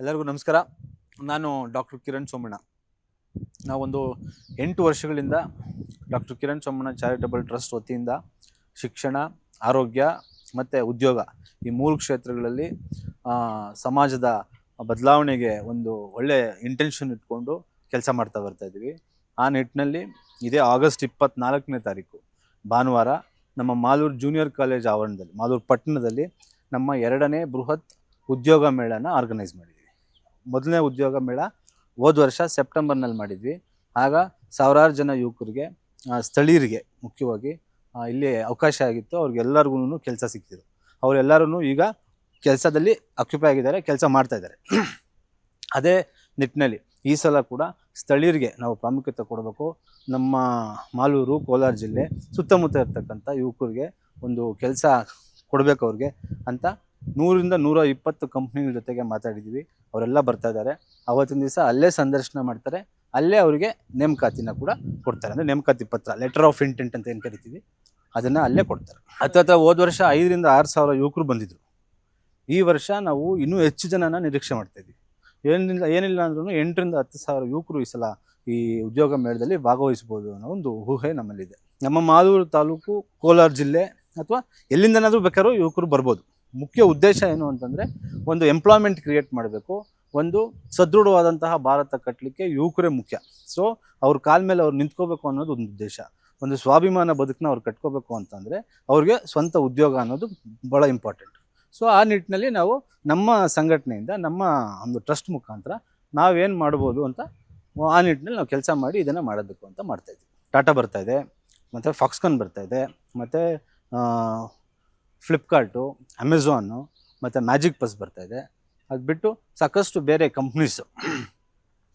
ಎಲ್ಲರಿಗೂ ನಮಸ್ಕಾರ. ನಾನು ಡಾಕ್ಟರ್ ಕಿರಣ್ ಸೋಮಣ್ಣ. ನಾವೊಂದು ಎಂಟು ವರ್ಷಗಳಿಂದ doctor Kiran Somanna charitable trust ವತಿಯಿಂದ ಶಿಕ್ಷಣ, ಆರೋಗ್ಯ ಮತ್ತು ಉದ್ಯೋಗ ಈ ಮೂರು ಕ್ಷೇತ್ರಗಳಲ್ಲಿ ಸಮಾಜದ ಬದಲಾವಣೆಗೆ ಒಂದು ಒಳ್ಳೆಯ ಇಂಟೆನ್ಷನ್ ಇಟ್ಕೊಂಡು ಕೆಲಸ ಮಾಡ್ತಾ ಬರ್ತಾ ಇದ್ದೀವಿ. ಆ ನಿಟ್ಟಿನಲ್ಲಿ ಇದೇ ಆಗಸ್ಟ್ ಇಪ್ಪತ್ತ್ನಾಲ್ಕನೇ ತಾರೀಕು, ಭಾನುವಾರ ನಮ್ಮ ಮಾಲೂರು ಜೂನಿಯರ್ ಕಾಲೇಜ್ ಆವರಣದಲ್ಲಿ, ಮಾಲೂರು ಪಟ್ಟಣದಲ್ಲಿ ನಮ್ಮ ಎರಡನೇ ಬೃಹತ್ ಉದ್ಯೋಗ ಮೇಳನ ಆರ್ಗನೈಸ್ ಮಾಡಿದ್ವಿ ಮೊದಲನೇ ಉದ್ಯೋಗ ಮೇಳ ಹೋದ ವರ್ಷ ಸೆಪ್ಟೆಂಬರ್ನಲ್ಲಿ ಮಾಡಿದ್ವಿ. ಆಗ ಸಾವಿರಾರು ಜನ ಯುವಕರಿಗೆ ಸ್ಥಳೀಯರಿಗೆ ಮುಖ್ಯವಾಗಿ ಇಲ್ಲಿ ಅವಕಾಶ ಆಗಿತ್ತು. ಅವ್ರಿಗೆಲ್ಲರಿಗೂ ಕೆಲಸ ಸಿಕ್ತಿದ್ರು ಅವರೆಲ್ಲರೂ ಈಗ ಕೆಲಸದಲ್ಲಿ ಅಕ್ಯುಪೈ ಆಗಿದ್ದಾರೆ, ಕೆಲಸ ಮಾಡ್ತಾ ಇದ್ದಾರೆ. ಅದೇ ನಿಟ್ಟಿನಲ್ಲಿ ಈ ಸಲ ಕೂಡ ಸ್ಥಳೀಯರಿಗೆ ನಾವು ಪ್ರಾಮುಖ್ಯತೆ ಕೊಡಬೇಕು. ನಮ್ಮ ಮಾಲೂರು ಕೋಲಾರ ಜಿಲ್ಲೆ ಸುತ್ತಮುತ್ತ ಇರ್ತಕ್ಕಂಥ ಯುವಕರಿಗೆ ಒಂದು ಕೆಲಸ ಕೊಡಬೇಕು ಅವ್ರಿಗೆ ಅಂತ ನೂರಿಂದ ನೂರ ಇಪ್ಪತ್ತು ಕಂಪ್ನಿಗಳ ಜೊತೆಗೆ ಮಾತಾಡಿದ್ದೀವಿ ಅವರೆಲ್ಲ ಬರ್ತಾ ಇದ್ದಾರೆ. ಅವತ್ತಿನ ದಿವಸ ಅಲ್ಲೇ ಸಂದರ್ಶನ ಮಾಡ್ತಾರೆ. ಅಲ್ಲೇ ಅವರಿಗೆ ನೇಮಕಾತಿನ ಕೂಡ ಕೊಡ್ತಾರೆ. ಅಂದರೆ ನೇಮಕಾತಿ ಪತ್ರ ಲೆಟರ್ ಆಫ್ ಇಂಟೆಂಟ್ ಅಂತ ಏನು ಕರಿತೀವಿ, ಅದನ್ನು ಅಲ್ಲೇ ಕೊಡ್ತಾರೆ. ಹತ್ತತ್ರ ಹೋದ ವರ್ಷ ಐದರಿಂದ ಆರು ಸಾವಿರ ಯುವಕರು ಬಂದಿದ್ರು. ಈ ವರ್ಷ ನಾವು ಇನ್ನೂ ಹೆಚ್ಚು ಜನನ ನಿರೀಕ್ಷೆ ಮಾಡ್ತಾ ಇದ್ವಿ. ಏನಿಲ್ಲ ಏನಿಲ್ಲ ಅಂದ್ರೂ ಎಂಟರಿಂದ ಹತ್ತು ಸಾವಿರ ಯುವಕರು ಈ ಸಲ ಈ ಉದ್ಯೋಗ ಮೇಳದಲ್ಲಿ ಭಾಗವಹಿಸ್ಬೋದು ಅನ್ನೋ ಒಂದು ಊಹೆ ನಮ್ಮಲ್ಲಿದೆ. ನಮ್ಮ ಮಾದೂರು ತಾಲೂಕು ಕೋಲಾರ ಜಿಲ್ಲೆ ಅಥವಾ ಎಲ್ಲಿಂದನಾದರೂ ಬೇಕಾದ್ರೂ ಯುವಕರು ಬರ್ಬೋದು. ಮುಖ್ಯ ಉದ್ದೇಶ ಏನು ಅಂತಂದರೆ ಒಂದು ಎಂಪ್ಲಾಯ್ಮೆಂಟ್ ಕ್ರಿಯೇಟ್ ಮಾಡಬೇಕು. ಒಂದು ಸದೃಢವಾದಂತಹ ಭಾರತ ಕಟ್ಟಲಿಕ್ಕೆ ಯುವಕರೇ ಮುಖ್ಯ. ಸೊ ಅವ್ರ ಕಾಲ ಮೇಲೆ ಅವ್ರು ನಿಂತ್ಕೋಬೇಕು ಅನ್ನೋದು ಒಂದು ಉದ್ದೇಶ. ಒಂದು ಸ್ವಾಭಿಮಾನ ಬದುಕನ್ನ ಅವ್ರು ಕಟ್ಕೋಬೇಕು ಅಂತಂದರೆ ಅವ್ರಿಗೆ ಸ್ವಂತ ಉದ್ಯೋಗ ಅನ್ನೋದು ಭಾಳ ಇಂಪಾರ್ಟೆಂಟ್ ಸೊ ಆ ನಿಟ್ಟಿನಲ್ಲಿ ನಾವು ನಮ್ಮ ಸಂಘಟನೆಯಿಂದ, ನಮ್ಮ ಒಂದು ಟ್ರಸ್ಟ್ ಮುಖಾಂತರ ನಾವೇನು ಮಾಡ್ಬೋದು ಅಂತ ಆ ನಿಟ್ಟಿನಲ್ಲಿ ನಾವು ಕೆಲಸ ಮಾಡಿ ಇದನ್ನು ಮಾಡೋದಕ್ಕೂ ಅಂತ ಮಾಡ್ತಾಯಿದ್ವಿ ಟಾಟಾ ಬರ್ತಾ ಇದೆ, ಮತ್ತು ಫಾಕ್ಸ್ಕನ್ ಬರ್ತಾ ಇದೆ, ಮತ್ತು ಫ್ಲಿಪ್ಕಾರ್ಟು ಅಮೆಝಾನು ಮತ್ತು ಮ್ಯಾಜಿಕ್ ಪಸ್ ಬರ್ತಾಯಿದೆ ಅದು ಬಿಟ್ಟು ಸಾಕಷ್ಟು ಬೇರೆ ಕಂಪ್ನೀಸು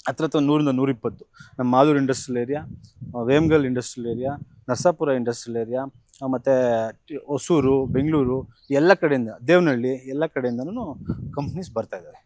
ಹತ್ರ ಹತ್ರ ನೂರಿಂದ ನೂರಿಪ್ಪತ್ತು. ನಮ್ಮ Madur industrial area Vemgal industrial area Narasapura industrial area ಮತ್ತು ಹೊಸೂರು ಬೆಂಗಳೂರು ಎಲ್ಲ ಕಡೆಯಿಂದ ದೇವನಹಳ್ಳಿ ಎಲ್ಲ ಕಡೆಯಿಂದನೂ ಕಂಪ್ನೀಸ್ ಬರ್ತಾ ಇದ್ದಾವೆ